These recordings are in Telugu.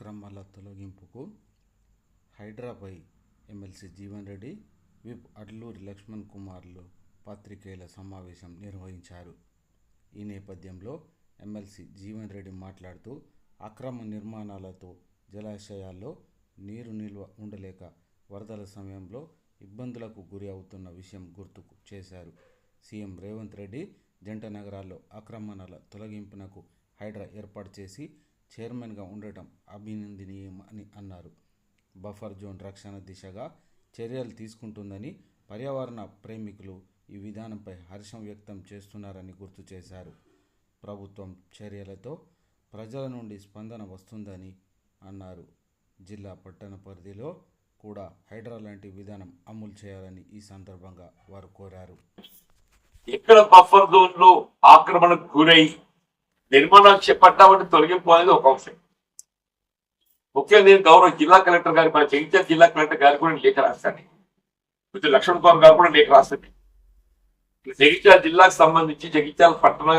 అక్రమాల తొలగింపుకు హైడ్రాపై ఎమ్మెల్సీ జీవన్ రెడ్డి విప్ అడ్లూరి లక్ష్మణ్ కుమార్లు పాత్రికేయుల సమావేశం నిర్వహించారు. ఈ నేపథ్యంలో ఎమ్మెల్సీ జీవన్ రెడ్డి మాట్లాడుతూ అక్రమ నిర్మాణాలతో జలాశయాల్లో నీరు నిల్వ ఉండలేక వరదల సమయంలో ఇబ్బందులకు గురి అవుతున్న విషయం గుర్తుకు చేశారు. సీఎం రేవంత్ రెడ్డి జంట నగరాల్లో ఆక్రమణల తొలగింపునకు హైడ్రా ఏర్పాటు చేసి చైర్మన్గా ఉండటం అభినందనీయమని అన్నారు. బఫర్ జోన్ రక్షణ దిశగా చర్యలు తీసుకుంటుందని పర్యావరణ ప్రేమికులు ఈ విధానంపై హర్షం వ్యక్తం చేస్తున్నారని గుర్తు చేశారు. ప్రభుత్వం చర్యలతో ప్రజల నుండి స్పందన వస్తుందని అన్నారు. జిల్లా పట్టణ పరిధిలో కూడా హైడ్రా లాంటి విధానం అమలు చేయాలని ఈ సందర్భంగా వారు కోరారు. ఇక్కడ బఫర్ జోన్లో ఆక్రమణకు గురై నిర్మాణం చేపట్టామని తొలగింపు అనేది ఒక అంశం. ముఖ్యంగా నేను గౌరవ జిల్లా కలెక్టర్ గారి మన జగిత్యాల జిల్లా కలెక్టర్ గారు కూడా నేను లేఖ రాస్తాను కొంచెం లక్ష్మణ్ కుమార్ గారు కూడా లేఖ రాస్తాను జగిత్యాల జిల్లాకు సంబంధించి జగిత్యాల పట్టణ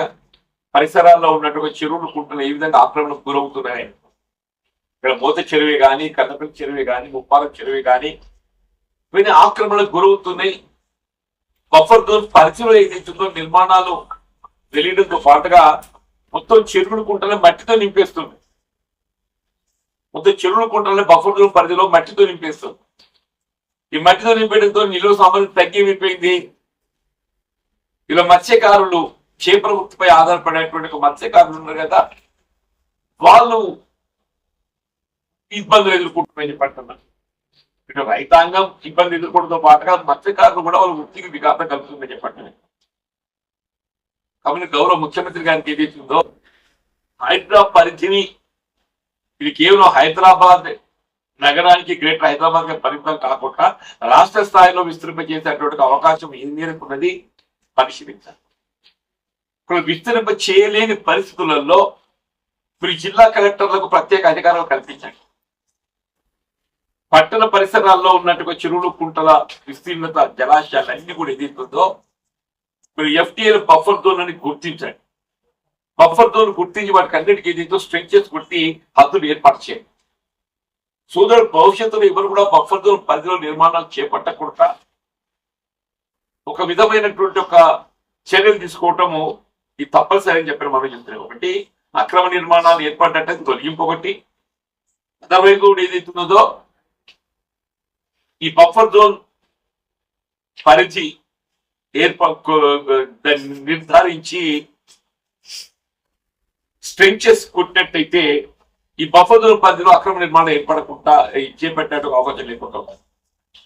పరిసరాల్లో ఉన్నటువంటి చెరువులు కుంటలు ఏ విధంగా ఆక్రమణకు గురవుతున్నాయి? ఇక్కడ మూత చెరువే కానీ కన్నపల్లి చెరువే కానీ ముప్పాల చెరువే కానీ ఇవన్నీ ఆక్రమణకు గురవుతున్నాయి. బఫర్ జోన్ పరిధిలో ఏదైతుందో నిర్మాణాలు తెలియడంతో పాటుగా మొత్తం చెరువుడు కుంటలే మట్టితో నింపేస్తుంది. మొత్తం చెరువుడు కుంటలే బఫర్ జోన్ పరిధిలో మట్టితో నింపేస్తుంది. ఈ మట్టితో నింపేయడంతో నిలువ సామర్థ్యం తగ్గిపోయింది ఇలా మత్స్యకారులు చేపల వృత్తిపై ఆధారపడేటువంటి మత్స్యకారులు ఉన్నారు కదా వాళ్ళు ఇబ్బందులు ఎదుర్కొంటున్నాయని చెప్పంటున్నారు ఇటు రైతాంగం ఇబ్బంది ఎదుర్కోవడంతో పాటుగా మత్స్యకారులు కూడా వాళ్ళ వృత్తికి వికాసం కలుగుతుందని చెప్పండి కాబట్టి గౌరవ ముఖ్యమంత్రి గారికి ఏదైతుందో హైదరాబాద్ పరిధిని ఇది కేవలం హైదరాబాద్ నగరానికి గ్రేటర్ హైదరాబాద్ పరిమితం కాకుండా రాష్ట్ర స్థాయిలో విస్తరింపజేసేటువంటి అవకాశం ఏ మేరకు ఉన్నది పరిశీలించాలి. ఇప్పుడు విస్తరింప చేయలేని పరిస్థితులలో ఇప్పుడు జిల్లా కలెక్టర్లకు ప్రత్యేక అధికారాలు కల్పించండి పట్టణ పరిసరాల్లో ఉన్నటువంటి చెరువులు కుంటల విస్తీర్ణత జలాశయాలు అన్ని కూడా ఏదైతుందో మీరు ఎఫ్టీఏ బఫర్ జోన్ అని గుర్తించండి. బఫర్ జోన్ గుర్తించి వాటికి అన్నిటికీ ఏదైతే స్ట్రెంచెస్ కొట్టి హద్దులు ఏర్పాటు చేయండి సోదరు భవిష్యత్తులో ఎవరు కూడా బఫర్ జోన్ పరిధిలో నిర్మాణాలు చేపట్టకుండా ఒక విధమైనటువంటి ఒక చర్యలు తీసుకోవటము ఇది తప్పనిసరి అని చెప్పిన మనం చెప్తున్నాం. ఒకటి అక్రమ నిర్మాణాలు ఏర్పడ్డట్టు తొలగింపు ఒకటి. అదర్వైపు కూడా ఏదైతున్నదో ఈ బఫర్ జోన్ పరిధి ఏర్ప దాన్ని నిర్ధారించి స్ట్రెంచెస్ కొట్టినట్టయితే ఈ బఫర్ పరిధిలో అక్రమ నిర్మాణం ఏర్పడకుండా ఈ చేపట్టినట్టు అవకాశం లేకుండా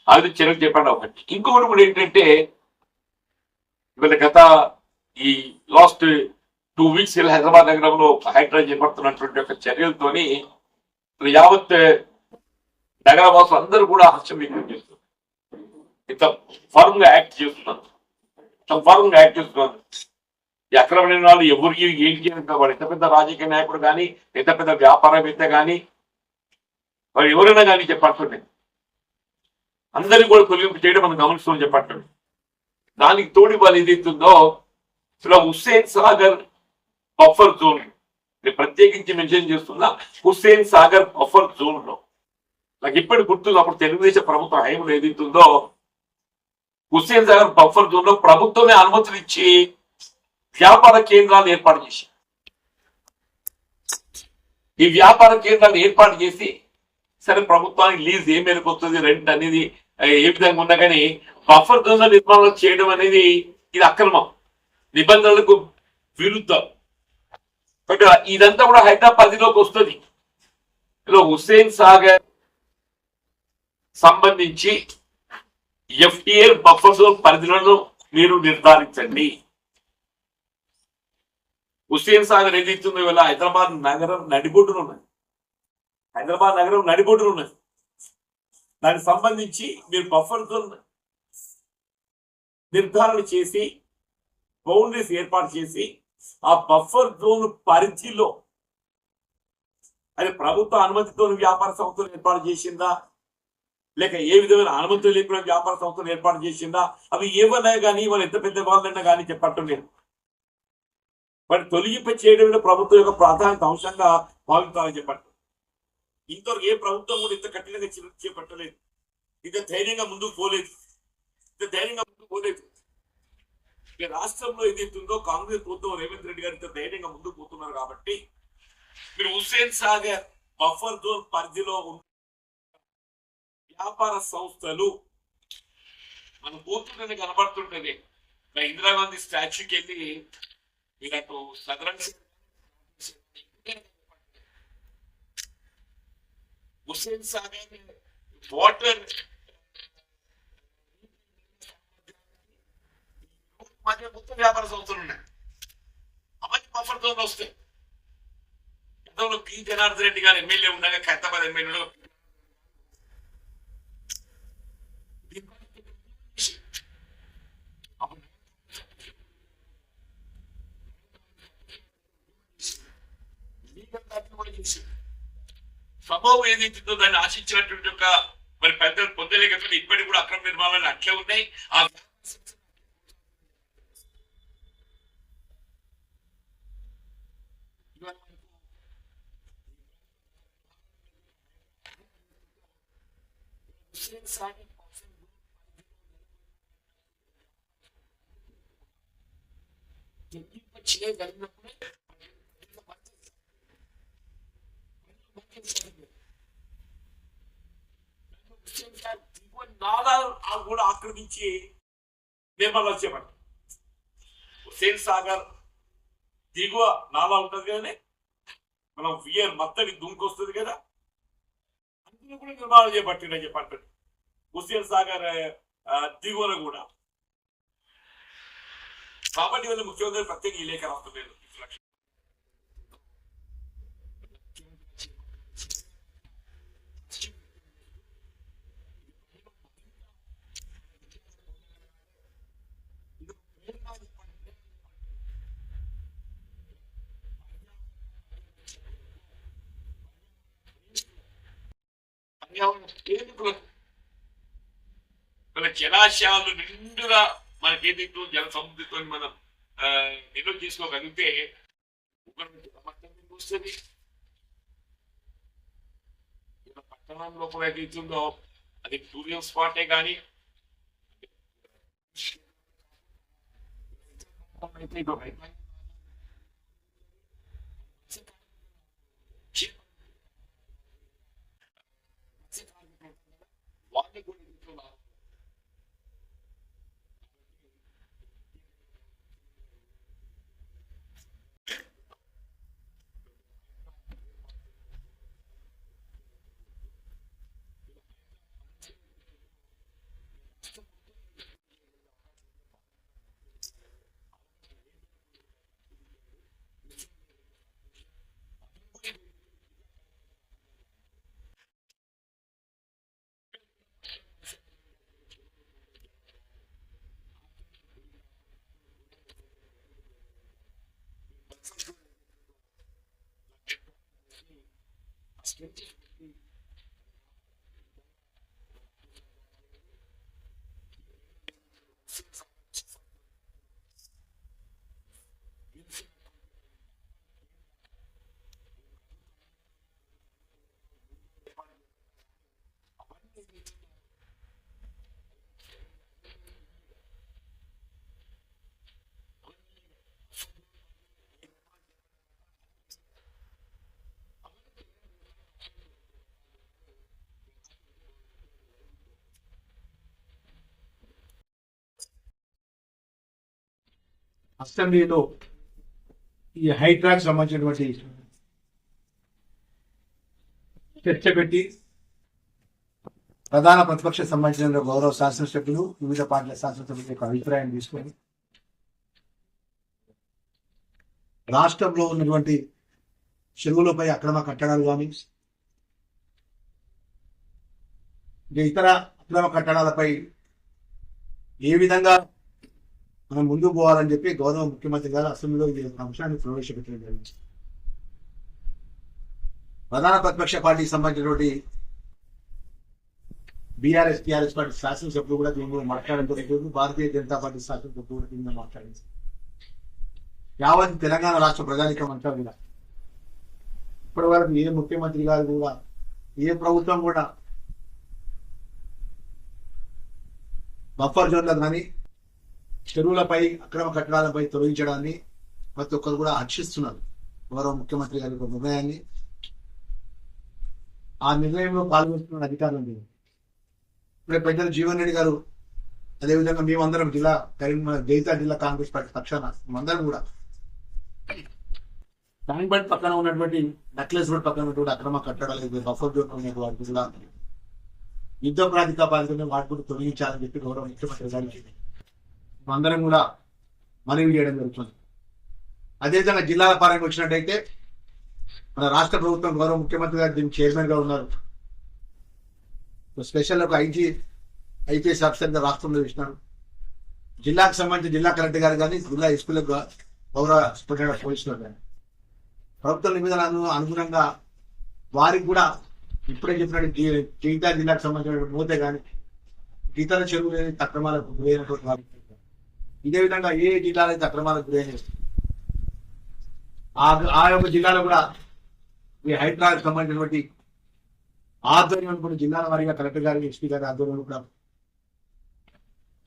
అది చర్యలు చేపట్టిన ఒకటి ఇంకొకటి కూడా ఏంటంటే ఇవాళ గత ఈ లాస్ట్ టూ వీక్స్ హైదరాబాద్ నగరంలో హైడ్రా చేపడుతున్నటువంటి ఒక చర్యలతోని యావత్ నగరవాసులు అందరూ కూడా హర్షం వ్యక్తం చేస్తున్నారు. ఇంత ఫర్మ్గా యాక్ట్ చేస్తున్నారు. ఇంత యాక్ట్ చేస్తున్నారు ఈ అక్రమ ఎవరికి ఏం చేయాలి వాడు ఎంత పెద్ద రాజకీయ నాయకుడు కానీ ఎంత పెద్ద వ్యాపారవేత్త కానీ వాడు ఎవరైనా కానీ చెప్పట్లేదు అందరినీ కూడా తొలగింపు చేయడం మనం గమనిస్తామని చెప్పట్లేదు దానికి తోడి వాళ్ళు ఏదైతుందో ఇలా హుస్సేన్ సాగర్ బఫర్ జోన్. నేను ప్రత్యేకించి మెన్షన్ చేస్తున్నా హుస్సేన్ సాగర్ బఫర్ జోన్లో నాకు ఇప్పటి గుర్తుంది అప్పుడు తెలుగుదేశం ప్రభుత్వం హయాంలో ఏదైతుందో హుస్సేన్ సాగర్ బఫర్ జోన్లో ప్రభుత్వమే అనుమతులు ఇచ్చి వ్యాపార కేంద్రాలు ఏర్పాటు చేసి ఈ వ్యాపార కేంద్రాలు ఏర్పాటు చేసి సరే ప్రభుత్వానికి లీజ్ ఏ మేరకు వస్తుంది రెంట్ అనేది ఏ విధంగా ఉన్నా కానీ బఫర్ జోన్ నిర్మాణం చేయడం అనేది ఇది అక్రమం. నిబంధనలకు విరుద్ధం. బట్ ఇదంతా కూడా హైదరాబాద్లోకి వస్తుంది. ఇలా హుస్సేన్ సాగర్ సంబంధించి ఎఫ్టీఏ బఫర్ జోన్ పరిధిలను మీరు నిర్ధారించండి. హుస్సేన్ సాగర్ ఏదైతుందో ఇవాళ హైదరాబాద్ నగరం నడిబొడ్డున ఉన్నది. హైదరాబాద్ నగరం నడిబొడ్డున ఉన్నది. దానికి సంబంధించి మీరు బఫర్ జోన్ నిర్ధారణ చేసి బౌండరీస్ ఏర్పాటు చేసి ఆ బఫర్ జోన్ పరిధిలో అది ప్రభుత్వ అనుమతితో వ్యాపార సంస్థలు ఏర్పాటు చేసిందా? లేక ఏ విధమైన అనుమతులు లేకుండా వ్యాపార సంస్థలు ఏర్పాటు చేసిందా? అవి ఏమన్నా కానీ వాళ్ళు ఎంత పెద్ద వాళ్ళైనా కానీ చెప్పటం లేదు వాటి తొలగింప చేయడంలో ప్రభుత్వం యొక్క ప్రాధాన్యత అంశంగా భావిస్తామని చెప్పండి ఇంతవరకు ఏ ప్రభుత్వం కూడా ఇంత కఠినంగా చేపట్టలేదు. ఇంత ధైర్యంగా ముందుకు పోలేదు. ఇంత ధైర్యంగా ముందుకు పోలేదు. ఇక రాష్ట్రంలో ఏదైతుందో కాంగ్రెస్ ప్రభుత్వం రేవంత్ రెడ్డి గారు ఇంత ధైర్యంగా ముందుకు పోతున్నారు కాబట్టి మీరు హుస్సేన్ సాగర్ బఫర్ జోన్ పరిధిలో వ్యాపార సంస్థలు మనం పోతుంటేనే కనబడుతుంటది. ఇందిరాగాంధీ స్టాచ్యూకి వెళ్ళి మీరు అటు సదరన్ హుస్సేన్ సాగర్ వాటర్ మధ్య మొత్తం వ్యాపార సంస్థలు ఉన్నాయి. అవన్నీ బఫర్ జోన్ వస్తాయి. గతంలో పి జనార్దన్ రెడ్డి గారు ఎమ్మెల్యే ఉండగా ఖైరతాబాద్ ఎమ్మెల్యే ఉండగా లీగల్ దాన్ని కూడా చేసి స్వభావం ఏదైతుందో దాన్ని ఆశించినటువంటి ఒక మరి పెద్దలు పొందలేకపోతే ఇప్పటికి కూడా అక్రమ నిర్మాణాలు అట్లే ఉన్నాయి. ఆ హుస్సేన్ సాగర్ చెల్లింపు నాదాలు కూడా ఆక్రమించి నిర్మాణాలు చేపట్టారు హుస్సేన్ సాగర్ దిగువ నాలా ఉంటది కానీ మనం వియర్ మత్తడి దుంకొస్తుంది కదా అందులో కూడా నిర్మాణం చేపట్టిందని చెప్పంటారు హుస్సేన్ సాగర్ దిగువన కూడా కాబట్టి వీళ్ళు ముఖ్యమంత్రి ప్రత్యేక ఈ లేఖ రాస్తున్నాను పర్యావరణ ప్రేమికులకు మన జలాశయాలు నిండుగా మనకి ఏదైతే జల సముద్రంతో మనం నిల్వ చేసుకోగలిగితే వస్తుంది పట్టణం లోపల ఏదైతుందో అది టూరిజం స్పాటే కానీ అయితే Street. అసెంబ్లీలో ఈ హైడ్రాక్ సంబంధించినటువంటి చర్చ పెట్టి ప్రధాన ప్రతిపక్ష సంబంధించిన గౌరవ శాసనసభ్యులు వివిధ పార్టీల శాసనసభ్యుల యొక్క అభిప్రాయం తీసుకొని రాష్ట్రంలో ఉన్నటువంటి చెరువులపై అక్రమ కట్టడాలు కానీ ఇతర అక్రమ కట్టడాలపై ఏ విధంగా మనం ముందుకు పోవాలని చెప్పి గౌరవ ముఖ్యమంత్రి గారు అసెంబ్లీలో ఈ అంశాన్ని ప్రవేశపెట్టడం జరిగింది. ప్రధాన ప్రతిపక్ష పార్టీకి సంబంధించినటువంటి బీఆర్ఎస్ టీఆర్ఎస్ పార్టీ శాసనసభ్యులు కూడా దీని మీద మాట్లాడడం భారతీయ జనతా పార్టీ శాసనసభ్యులు కూడా దీని మీద మాట్లాడింది యావత్ తెలంగాణ రాష్ట్ర ప్రజానికం అంతా కూడా. ఇప్పటి వరకు ఏ ముఖ్యమంత్రి గారు కూడా ఏ ప్రభుత్వం కూడా బఫర్ జోన్లకు కానీ చెరువులపై అక్రమ కట్టడాలపై తొలగించడాన్ని ప్రతి ఒక్కరు కూడా హర్షిస్తున్నారు గౌరవ ముఖ్యమంత్రి గారి నిర్ణయాన్ని ఆ నిర్ణయంలో పాల్గొంటున్న అధికారులు లేదు. ఇప్పుడే పెద్దలు జీవన్ రెడ్డి గారు అదేవిధంగా మేమందరం జిల్లా కరీంనగర్ జైతా జిల్లా కాంగ్రెస్ పార్టీ పక్షాన మేమందరం కూడా ట్యాంక్బెడ్ పక్కన ఉన్నటువంటి నెక్లెస్ రోడ్ పక్కన ఉన్నటువంటి అక్రమ కట్టడాలు బఫర్ జోన్ ఉన్నటువంటి జిల్లా కూడా యుద్ధ ప్రాతిపదికన వాటి కూడా తొలగించాలని చెప్పి గౌరవ ముఖ్యమంత్రి గారికి అందరం కూడా మనవి చేయడం జరుగుతుంది. అదేవిధంగా జిల్లాల పరంగా వచ్చినట్టయితే మన రాష్ట్ర ప్రభుత్వం గౌరవ ముఖ్యమంత్రి గారు దీనికి చైర్మన్గా ఉన్నారు. స్పెషల్ ఒక ఐజీ ఐపీఎస్ ఆఫీసర్గా రాష్ట్రంలో చూసినాను జిల్లాకు సంబంధించి జిల్లా కలెక్టర్ గారు కానీ జిల్లా ఎస్పీల గౌరవ సూపరింటెండెంట్ పోలీసులు కానీ ప్రభుత్వ నిబంధనలను అనుగుణంగా వారికి కూడా ఇప్పుడే చెప్పినట్టు జీ- జీవితా జిల్లాకు సంబంధించిన మూతే కానీ గీతాల చెరువు లేని అక్రమాలకు గురైనటువంటి వారికి ఇదే విధంగా ఏ జిల్లాలో అయితే అక్రమాలకు గురైన ఆ ఆ యొక్క జిల్లాలో కూడా ఈ హైదరాబాద్ సంబంధించినటువంటి ఆధ్వర్యం కూడా జిల్లాల వారీగా కలెక్టర్ గారి ఎస్పీ గారి ఆధ్వర్యంలో కూడా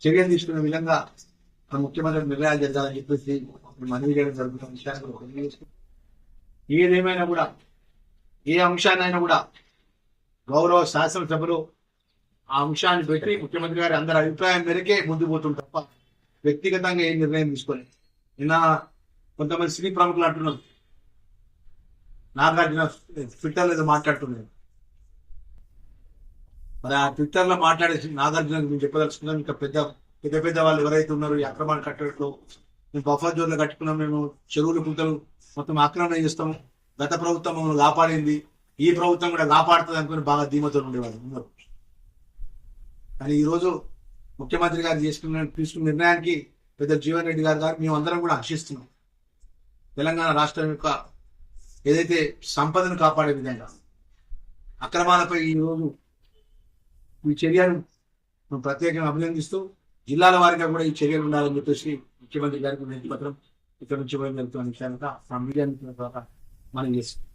చర్యలు తీసుకునే విధంగా మన ముఖ్యమంత్రి నిర్ణయాలు జరగాలని చెప్పేసి మనవి చేయడం జరుగుతున్న విషయాన్ని ఏదేమైనా కూడా ఏ అంశాన్నైనా కూడా గౌరవ శాసనసభలో ఆ అంశాన్ని పెట్టి ముఖ్యమంత్రి గారి అందరి అభిప్రాయం మేరకే ముందు పోతుంది తప్ప వ్యక్తిగతంగా ఏం నిర్ణయం తీసుకొని నిన్న కొంతమంది సినీ ప్రముఖులు అంటున్నారు. నాగార్జున ట్విట్టర్ ఏదో మాట్లాడుతున్నారు. మరి ఆ ట్విట్టర్లో మాట్లాడేసి నాగార్జున మేము చెప్పదలుచుకున్నాం. ఇంకా పెద్ద పెద్ద పెద్ద వాళ్ళు ఎవరైతే ఉన్నారు ఈ అక్రమాలు కట్టడంలో మేము బఫర్ జోన్లు కట్టుకున్నాం. మేము చెరువులు కుంటలు మొత్తం ఆక్రమణ చేస్తాము. గత ప్రభుత్వం మమ్మల్ని కాపాడింది. ఈ ప్రభుత్వం కూడా కాపాడుతుంది అనుకుని బాగా ధీమతో ఉండేవాళ్ళు ఉన్నారు. కానీ ఈ రోజు ముఖ్యమంత్రి గారు చేసుకున్న తీసుకున్న నిర్ణయానికి పెద్ద జీవన్ రెడ్డి గారు గారు మేమందరం కూడా హర్షిస్తున్నాం తెలంగాణ రాష్ట్రం యొక్క ఏదైతే సంపదను కాపాడే విధంగా అక్రమాలపై ఈ రోజు ఈ చర్యను మేము ప్రత్యేకంగా అభినందిస్తూ జిల్లాల వారిగా కూడా ఈ చర్యలు ఉండాలని చెప్పేసి ముఖ్యమంత్రి గారికి వినతి పత్రం ఇక్కడ నుంచి బయలుదేరుతున్న విషయాన్ని మీడియా ద్వారా మనం చేస్తాం